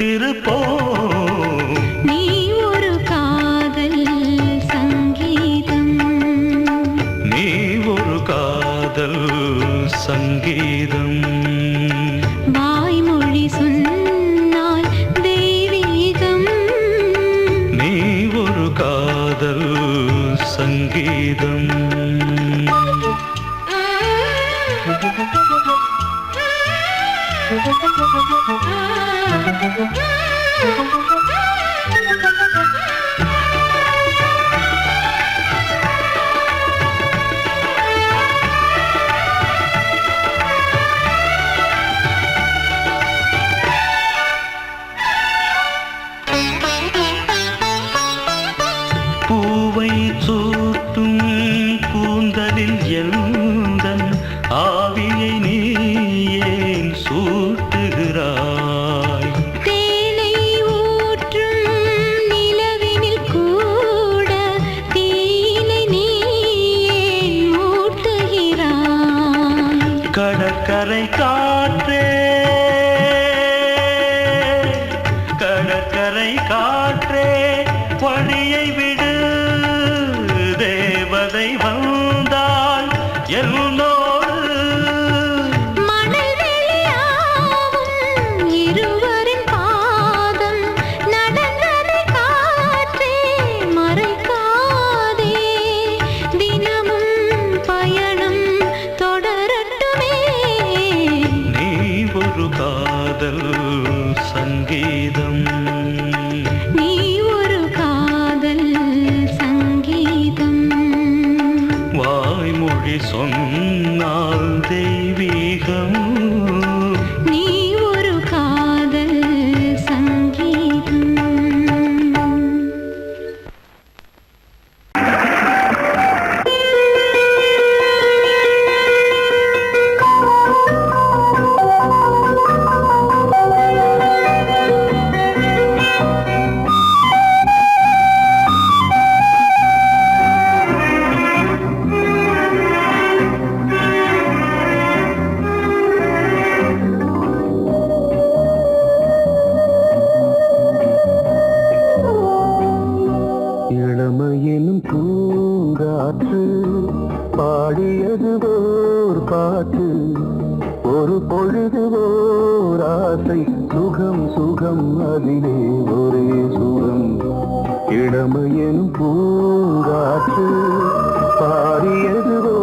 பட்டிருப்போம் நீ ஒரு காதல் சங்கீதம் நீ ஒரு காதல் சங்கீதம் வாய்மொழி சொன்னால் தெய்வீகம் நீ ஒரு காதல் சங்கீதம் Thank you. Thank you. பாட்டு ஒரு பொழுது ஓர் ஆசை. சுகம் சுகம் அதிலே ஒரே சுகம். இளமையனும் பூங்காற்று பாரியதுவோ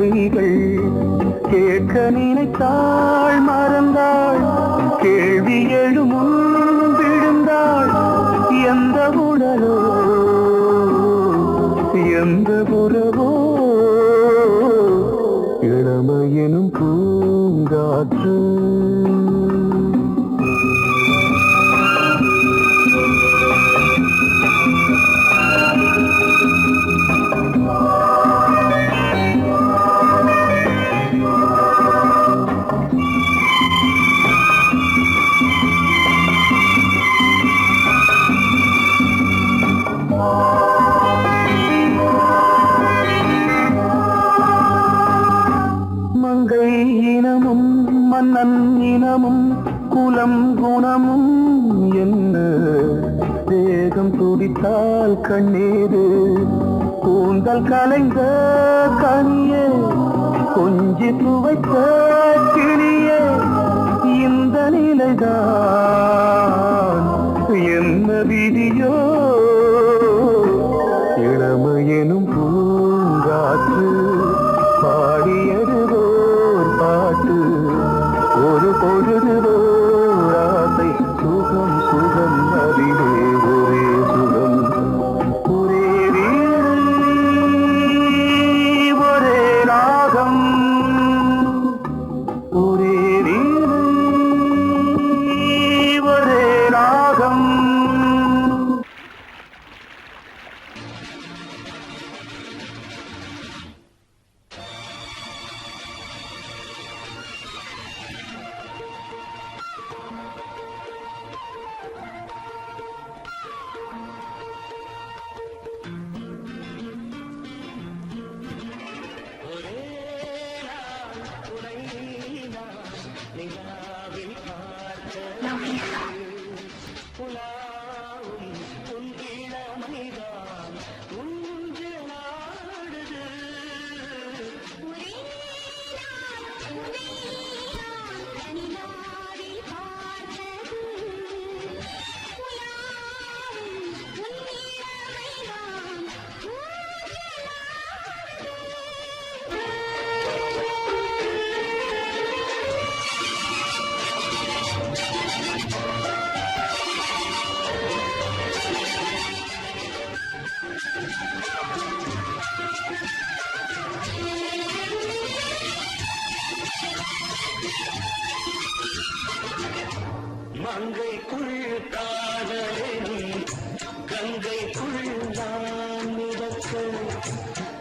கைகள் கேட்க நினைத்தாள்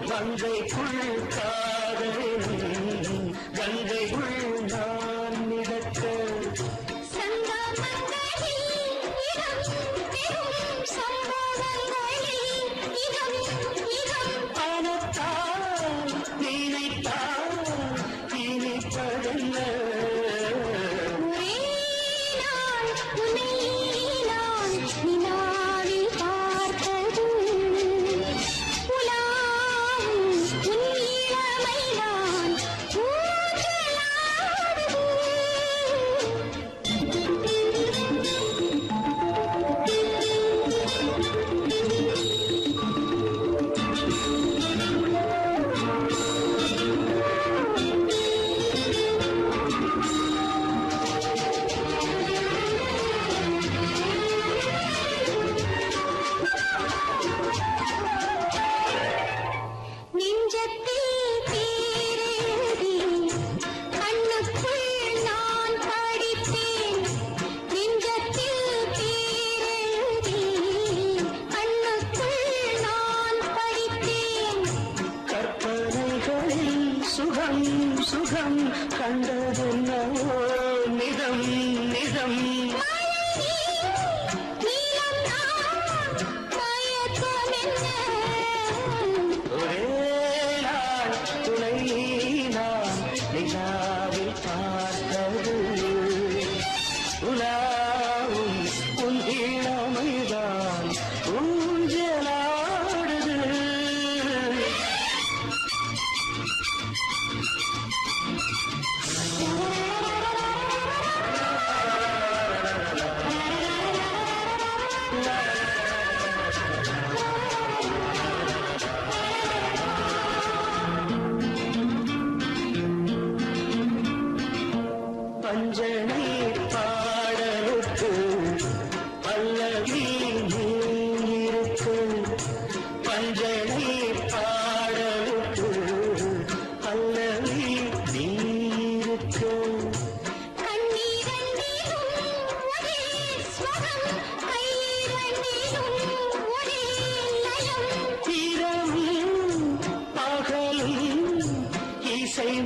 கங்கை மங்கைக்குள் காதலின் கங்கை நான்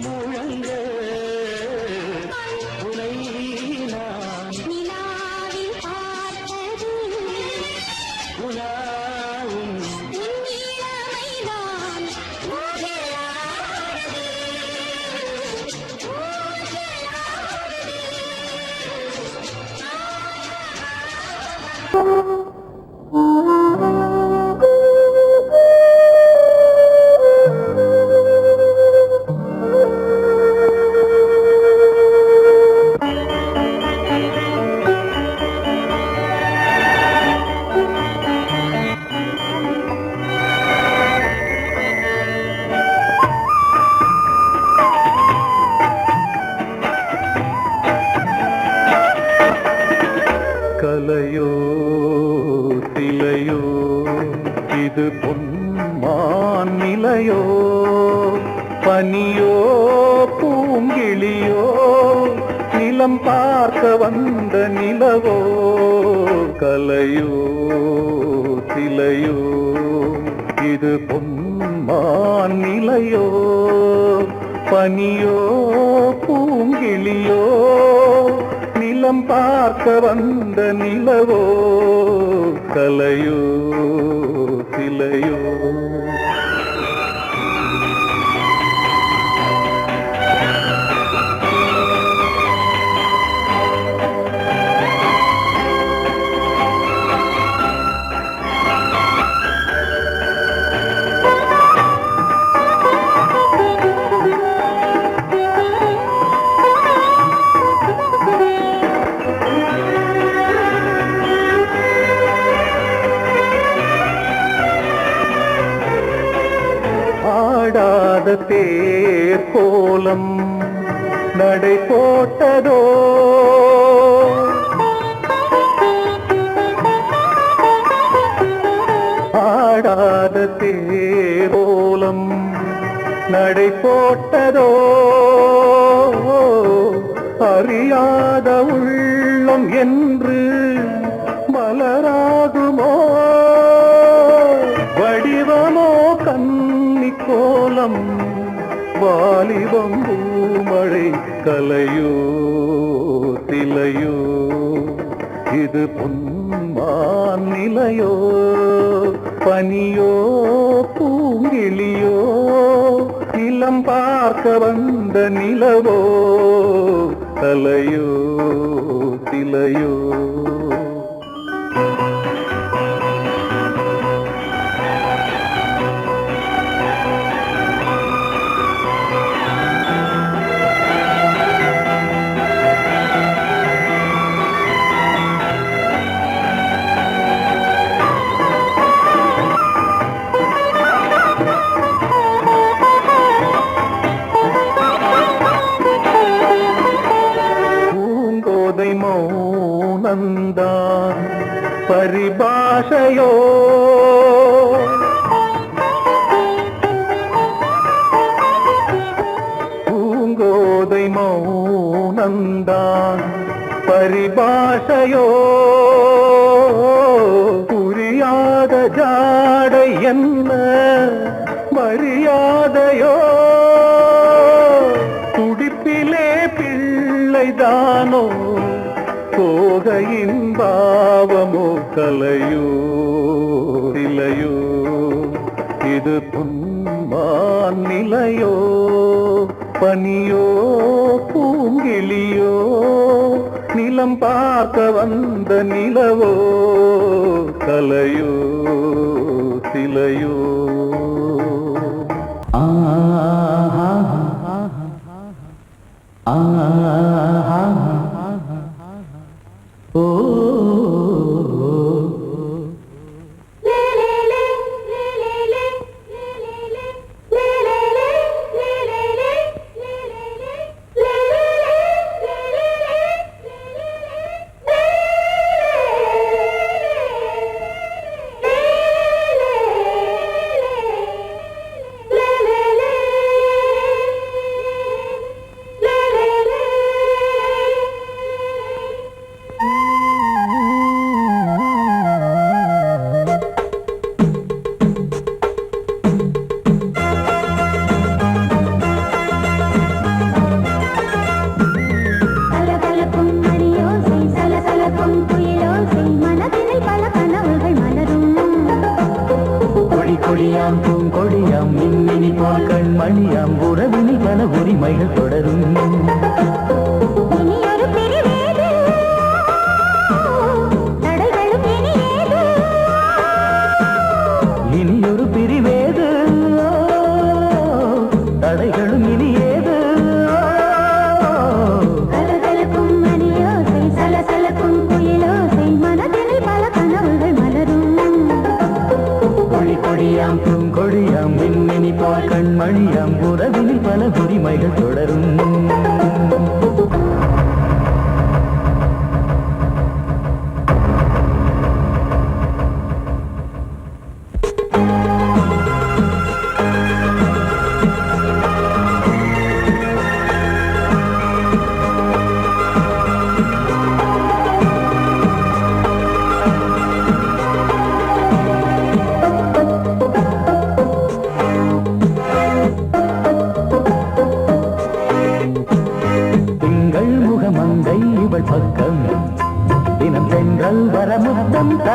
more. கலையோ சிலையோ இது பொன்மான் நிலையோ? பனியோ பூங்கிளியோ நிலம் பார்க்க வந்த நிலவோ? கலையோ சிலையோ இது பொன்மான் நிலையோ? பனியோ பூங்கிளியோ நிலம் பார்க்க வந்த நிலவோ கலையோ சிலையோ தேர் கோலம் நடை போட்டதோ வாலிபம் பூமழை கலையோ திலையோ. இது பொன்மான் நிலையோ பனியோ பூங்கிளியோ நிலம் பார்க்க வந்த நிலவோ தலையோ திலையோ. பரிபாஷையோ பூங்கோதை மௌனந்தான் பரிபாஷையோ கலையோ சிலையோ இது துன்பான் நிலையோ பனியோ பூங்கிளியோ நிலம் பார்க்க வந்த நிலவோ. கலையோ சிலையோ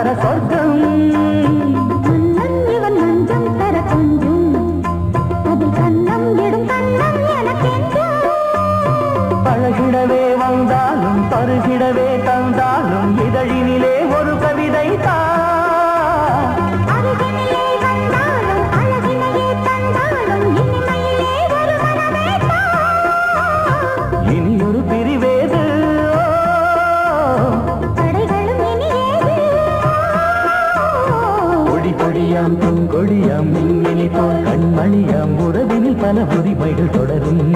வரமுத்தம் தர உரிமைகள் தொடரும்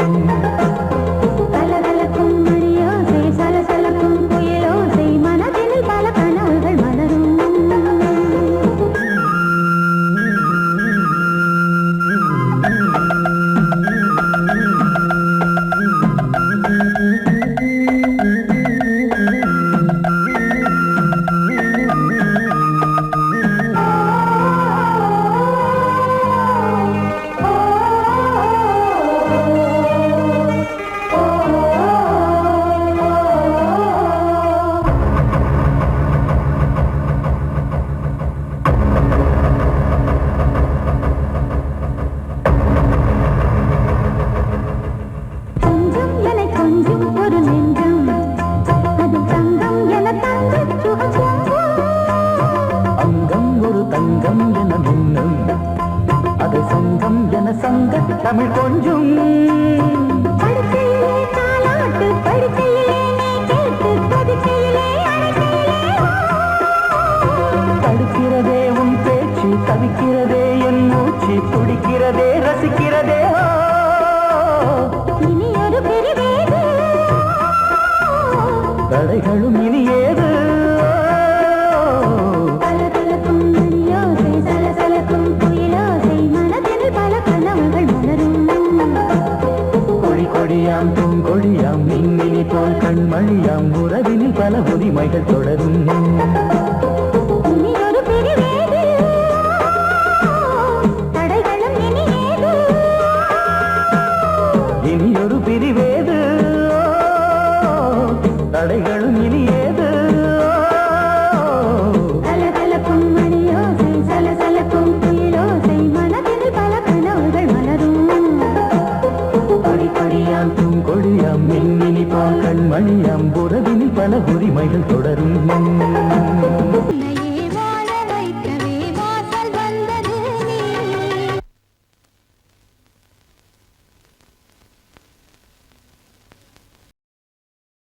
பல